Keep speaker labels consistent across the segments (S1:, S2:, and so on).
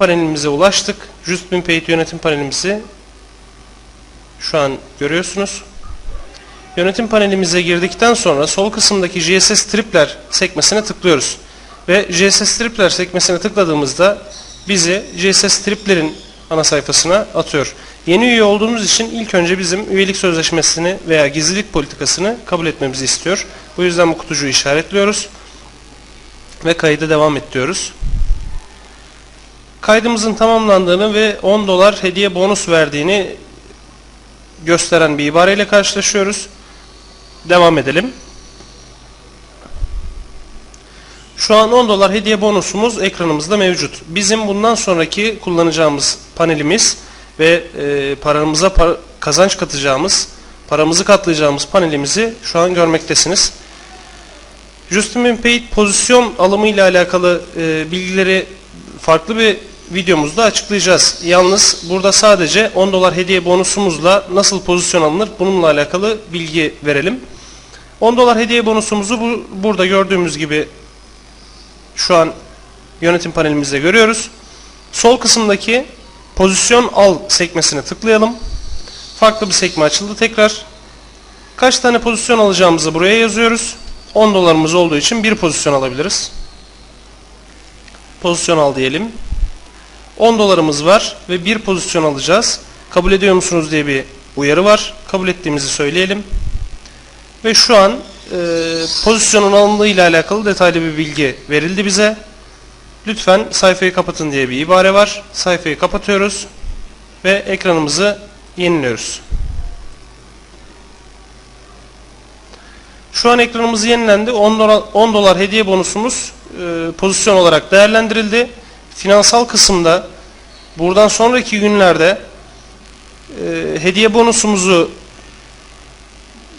S1: panelimize ulaştık. Just Bin Paid yönetim panelimizi şu an görüyorsunuz. Yönetim panelimize girdikten sonra sol kısımdaki GSS Tripler sekmesine tıklıyoruz. Ve GSS Tripler sekmesine tıkladığımızda bizi GSS Tripler'in ana sayfasına atıyor. Yeni üye olduğumuz için ilk önce bizim üyelik sözleşmesini veya gizlilik politikasını kabul etmemizi istiyor. Bu yüzden bu kutucuğu işaretliyoruz ve kayıda devam et diyoruz. Kaydımızın tamamlandığını ve 10 dolar hediye bonus verdiğini gösteren bir ibareyle karşılaşıyoruz. Devam edelim. Şu an 10 dolar hediye bonusumuz ekranımızda mevcut. Bizim bundan sonraki kullanacağımız panelimiz ve e, paramıza par- kazanç katacağımız, paramızı katlayacağımız panelimizi şu an görmektesiniz. Justin Paid pozisyon alımı ile alakalı e, bilgileri farklı bir videomuzda açıklayacağız. Yalnız burada sadece 10 dolar hediye bonusumuzla nasıl pozisyon alınır bununla alakalı bilgi verelim. 10 dolar hediye bonusumuzu bu, burada gördüğümüz gibi şu an yönetim panelimizde görüyoruz. Sol kısımdaki pozisyon al sekmesine tıklayalım. Farklı bir sekme açıldı tekrar. Kaç tane pozisyon alacağımızı buraya yazıyoruz. 10 dolarımız olduğu için bir pozisyon alabiliriz. Pozisyon al diyelim. 10 dolarımız var ve bir pozisyon alacağız. Kabul ediyor musunuz diye bir uyarı var. Kabul ettiğimizi söyleyelim. Ve şu an e, pozisyonun alındığı ile alakalı detaylı bir bilgi verildi bize. Lütfen sayfayı kapatın diye bir ibare var. Sayfayı kapatıyoruz ve ekranımızı yeniliyoruz. Şu an ekranımız yenilendi. 10 dolar, 10 dolar hediye bonusumuz e, pozisyon olarak değerlendirildi. Finansal kısımda buradan sonraki günlerde e, hediye bonusumuzu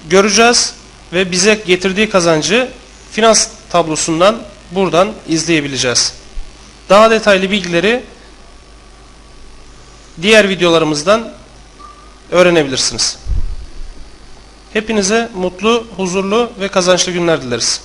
S1: göreceğiz ve bize getirdiği kazancı finans tablosundan buradan izleyebileceğiz. Daha detaylı bilgileri diğer videolarımızdan öğrenebilirsiniz. Hepinize mutlu, huzurlu ve kazançlı günler dileriz.